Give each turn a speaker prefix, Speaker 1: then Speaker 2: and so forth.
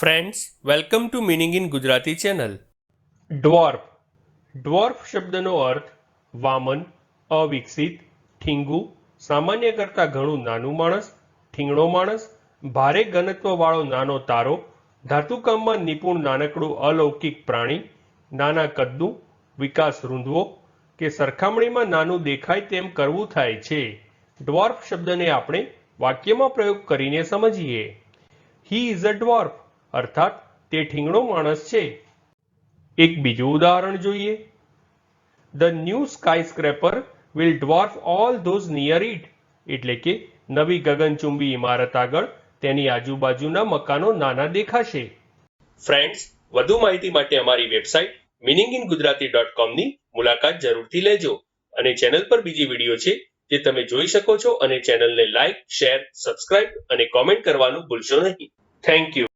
Speaker 1: Friends welcome to meaning in Gujarati channel dwarf dwarf શબ્દનો અર્થ વામન, અવિકસિત, ઠીંગુ, સામાન્ય કરતાં ઘણું નાનું માણસ, ઠીંગણો માણસ, ભારે ઘનત્વવાળો નાનો તારો ધાતુકામમાં નિપુણ નાનકડું અલૌકિક પ્રાણી, નાના કદનું વિકાસ રૂંધવો, કે સરખામણીમાં નાનું દેખાય તેમ કરવું થાય છે. ડ્વોર્ફ શબ્દને આપણે વાક્યમાં પ્રયોગ કરીને સમજીએ. હી ઇઝ અ ડ્વોર્ફ અર્થાત તે ઠીંગણો માણસ છે. એક બીજું ઉદાહરણ જોઈએ. The new skyscraper will dwarf all those near it એટલે કે નવી ગગનચુંબી ઇમારત આગળ તેની આજુબાજુના મકાનો નાના દેખાશે. ફ્રેન્ડ્સ વધુ માહિતી માટે અમારી website meaning in Gujarati dot કોમની મુલાકાત જરૂરથી લેજો. અને ચેનલ પર બીજી વીડિયો છે જે તમે જોઈ શકો છો અને ચેનલને લાઇક શેર સબસ્ક્રાઇબ અને કોમેન્ટ કરવાનું ભૂલશો નહીં. Thank you